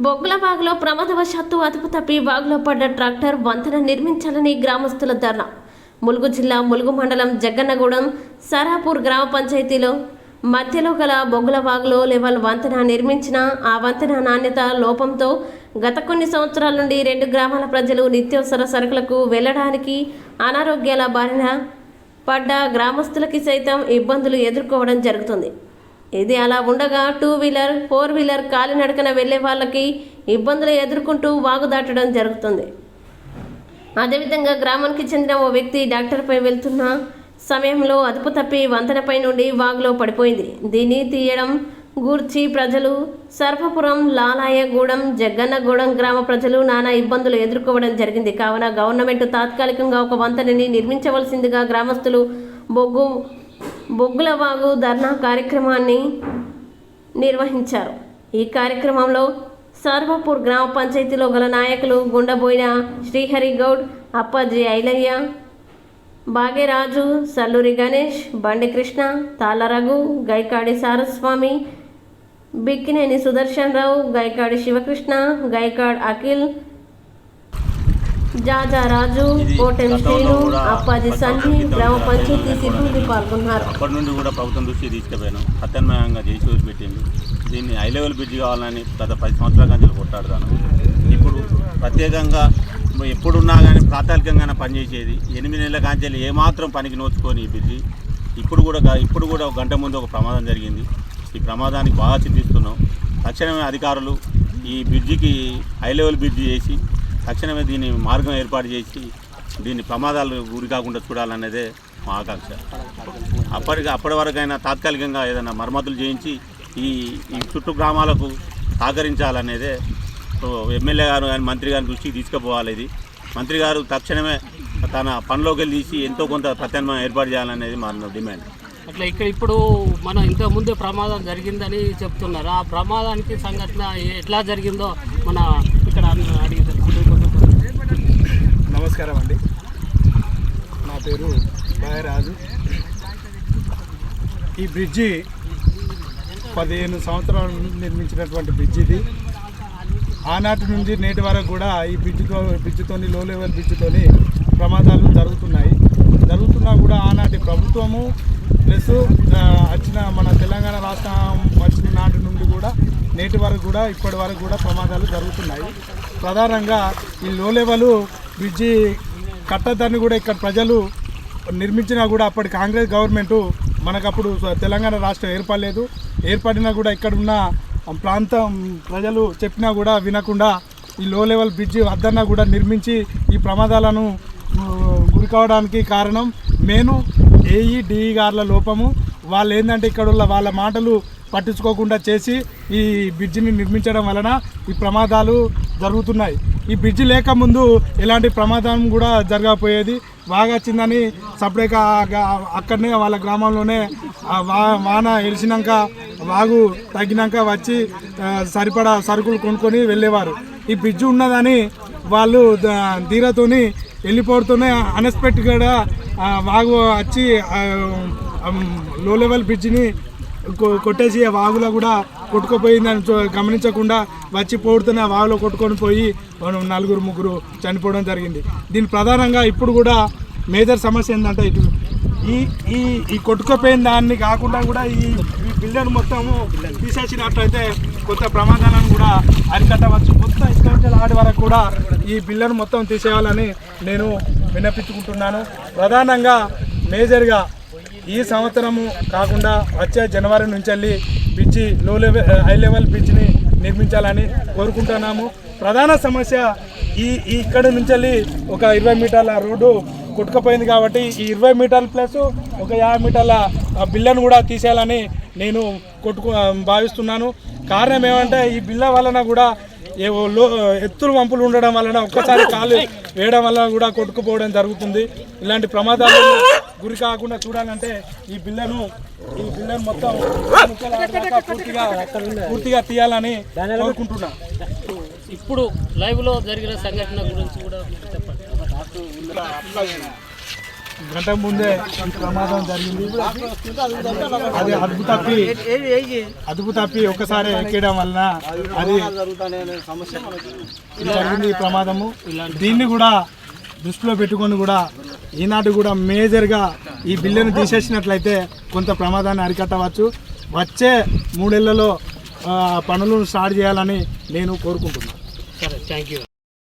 బొగ్గుల వాగులో ప్రమాదవశాత్తు అదుపు తప్పి బాగులో పడ్డ ట్రాక్టర్ వంతెన నిర్మించాలని గ్రామస్తుల ధర్నా. ములుగు జిల్లా ములుగు మండలం జగ్గన్నగూడెం సరాపూర్ గ్రామ పంచాయతీలో మధ్యలో గల బొగ్గుల వాగులో లెవెల్ వంతెన నిర్మించిన ఆ వంతెన నాణ్యత లోపంతో గత కొన్ని సంవత్సరాల నుండి రెండు గ్రామాల ప్రజలు నిత్యవసర సరుకులకు వెళ్ళడానికి అనారోగ్యాల బారిన పడ్డ గ్రామస్తులకి సైతం ఇబ్బందులు ఎదుర్కోవడం జరుగుతుంది. ఇది అలా ఉండగా టూ వీలర్ ఫోర్ వీలర్ కాలినడకన వెళ్ళే వాళ్ళకి ఇబ్బందులు ఎదుర్కొంటూ వాగు దాటడం జరుగుతుంది. అదేవిధంగా గ్రామానికి చెందిన ఓ వ్యక్తి డాక్టర్పై వెళ్తున్న సమయంలో అదుపు తప్పి వంతెనపై నుండి వాగులో పడిపోయింది. దీన్ని తీయడం గూర్చి ప్రజలు సర్పపురం లాలాయగూడెం జగ్గన్నగూడెం గ్రామ ప్రజలు నానా ఇబ్బందులు ఎదుర్కోవడం జరిగింది. కావున గవర్నమెంట్ తాత్కాలికంగా ఒక వంతెనని నిర్మించవలసిందిగా గ్రామస్తులు బొగ్గు బొగ్గులవాగు ధర్నా కార్యక్రమాన్ని నిర్వహించారు. ఈ కార్యక్రమంలో సర్వపూర్ గ్రామ పంచాయతీలో గల నాయకులు గుండబోయిన శ్రీహరి గౌడ్ అప్పాజీ ఐలయ్య బాగేరాజు సల్లూరి గణేష్ బండి కృష్ణ తాళరఘు గైకాడి సారస్వామి బిక్కినేని సుదర్శన్ రావు గైకాడి శివకృష్ణ గైకాడ్ అఖిల్ జాజా రాజు కోటెం శ్రీను అప్పాజీ సన్ని గ్రామ పంచాయతీ సిబ్బంది పాల్గొన్నారు. అప్పటి నుండి కూడా ప్రభుత్వం దృష్టికి తీసుకుపోయాను. సత్యన్మయంగా చేసి వదిలిపెట్టింది దీన్ని హై లెవెల్ బ్రిడ్జ్ కావాలని గత పది సంవత్సరాల నుంచి కొట్టాడుతాను ఇప్పుడు ప్రత్యేకంగా ఎప్పుడున్నా కానీ ప్రాతాళికంగానే పనిచేసేది. ఎనిమిది నెలల కాంచెలు ఏమాత్రం పనికి నోచుకొని ఈ బ్రిడ్జి. ఇప్పుడు కూడా ఇప్పుడు కూడా ఒక గంట ముందు ఒక ప్రమాదం జరిగింది. ఈ ప్రమాదానికి బాగా చింతిస్తున్నాం తక్షణమే అధికారులు ఈ బ్రిడ్జికి హై లెవెల్ బ్రిడ్జి చేసి తక్షణమే దీన్ని మార్గం ఏర్పాటు చేసి దీన్ని ప్రమాదాలు గురి కాకుండా చూడాలనేదే మా ఆకాంక్ష. అప్పటికి అప్పటి వరకైనా తాత్కాలికంగా ఏదైనా మరమ్మతులు చేయించి ఈ ఈ చుట్టూ గ్రామాలకు సహకరించాలనేదే ఎమ్మెల్యే గారు కానీ మంత్రి గారి దృష్టికి తీసుకుపోవాలి ఇది. మంత్రి గారు తక్షణమే తన పనిలోకి వెళ్ళి తీసి ఎంతో కొంత ప్రత్యామ్నాయం ఏర్పాటు చేయాలనేది మా డిమాండ్. అట్లా ఇక్కడ ఇప్పుడు మన ఇంకా ముందే ప్రమాదం జరిగిందని చెప్తున్నారు. ఆ ప్రమాదానికి సంఘటన ఎట్లా జరిగిందో మన ఇక్కడ అడిగి పేరు బాయరాజు. ఈ బ్రిడ్జి పదిహేను సంవత్సరాల నుండి నిర్మించినటువంటి బ్రిడ్జ్ ఇది ఆనాటి నుంచి నేటి వరకు కూడా ఈ బ్రిడ్జితో బ్రిడ్జితోని లో లెవెల్ బ్రిడ్జితోని ప్రమాదాలు జరుగుతున్నాయి. జరుగుతున్నా కూడా ఆనాటి ప్రభుత్వము ప్లస్ వచ్చిన మన తెలంగాణ రాష్ట్రం వచ్చిన నాటి నుండి కూడా నేటి వరకు కూడా ఇప్పటి వరకు కూడా ప్రమాదాలు జరుగుతున్నాయి. ప్రధానంగా ఈ లో లెవెల్ బ్రిడ్జి కట్టద్దని కూడా ఇక్కడ ప్రజలు నిర్మించినా కూడా అప్పటి కాంగ్రెస్ గవర్నమెంటు మనకప్పుడు తెలంగాణ రాష్ట్రం ఏర్పడలేదు. ఏర్పడినా కూడా ఇక్కడున్న ప్రాంతం ప్రజలు చెప్పినా కూడా వినకుండా ఈ లో లెవెల్ బ్రిడ్జి వద్దన్నా కూడా నిర్మించి ఈ ప్రమాదాలను గురికావడానికి కారణం నేను ఏఈ డిఈ గార్ల లోపము. వాళ్ళు ఏంటంటే ఇక్కడ వాళ్ళ మాటలు పట్టించుకోకుండా చేసి ఈ బ్రిడ్జిని నిర్మించడం వలన ఈ ప్రమాదాలు జరుగుతున్నాయి. ఈ బ్రిడ్జి లేకముందు ఎలాంటి ప్రమాదం కూడా జరగకపోయేది. బాగా వచ్చిందని సపరేట్గా అక్కడనే వాళ్ళ గ్రామంలోనే వా వాన ఎలిసినాక వాగు తగ్గినాక వచ్చి సరిపడా సరుకులు కొనుక్కొని వెళ్ళేవారు. ఈ బ్రిడ్జ్ ఉన్నదని వాళ్ళు ద- ధీరతోని వెళ్ళిపోతూనే అన్ఎక్స్పెక్టెడ్గా వాగు వచ్చి లో లెవెల్ బ్రిడ్జిని కొ- కొట్టేసి వాగులో కూడా కొట్టుకుపోయిందని చూ- గమనించకుండా వచ్చి పోడుతున్న వాగులో కొట్టుకొని పోయి మనం నలుగురు ముగ్గురు చనిపోవడం జరిగింది. దీని ప్రధానంగా ఇప్పుడు కూడా మేజర్ సమస్య ఏంటంటే ఇటు ఈ ఈ ఈ కొట్టుకుపోయిన దాన్ని కాకుండా కూడా ఈ ఈ బిల్డర్ మొత్తము తీసేసినట్లయితే కొత్త ప్రమాదాలను కూడా అరికట్టవచ్చు. కొత్త ఇష్టం ఆడి వరకు కూడా ఈ బిల్డర్ మొత్తం తీసేయాలని నేను విన్నపించుకుంటున్నాను. ప్రధానంగా మేజర్గా ఈ సంవత్సరము కాకుండా వచ్చే జనవరి నుంచి వెళ్ళి బ్రిడ్జి లో లెవెల్ హై లెవెల్ బ్రిడ్జిని నిర్మించాలని కోరుకుంటున్నాము. ప్రధాన సమస్య ఈ ఇక్కడ నుంచి వెళ్ళి ఒక ఇరవై మీటర్ల రోడ్డు కొట్టుకుపోయింది కాబట్టి ఈ ఇరవై మీటర్ల ప్లస్ ఒక యాభై మీటర్ల ఆ బిల్లను కూడా తీసేయాలని నేను కొట్టుకు భావిస్తున్నాను. కారణం ఏమంటే ఈ బిల్ల వలన కూడా ఏవో లో ఎత్తులు వంపులు ఉండడం వలన ఒక్కసారి కాలు వేయడం వల్ల కూడా కొట్టుకుపోవడం జరుగుతుంది. ఇలాంటి ప్రమాదాలు గురి కాకుండా చూడాలంటే ఈ బిల్లను ఈ బిల్లను మొత్తం పూర్తిగా పూర్తిగా తీయాలని కోరుకుంటున్నా. ఇప్పుడు లైవ్లో జరిగిన సంఘటన గురించి కూడా చెప్పండి. గంట ముందే ప్రమాదం జరిగింది. అది అదుపు తప్పి అదుపు తప్పి ఒక్కసారి ఎక్కడం వలన అది జరిగింది ఈ ప్రమాదము. దీన్ని కూడా దృష్టిలో పెట్టుకొని కూడా ఈనాటి కూడా మేజర్గా ఈ బిల్లును తీసేసినట్లయితే కొంత ప్రమాదాన్ని అరికట్టవచ్చు. వచ్చే మూడేళ్ళలో పనులను స్టార్ట్ చేయాలని నేను కోరుకుంటున్నాను సరే థ్యాంక్ యూ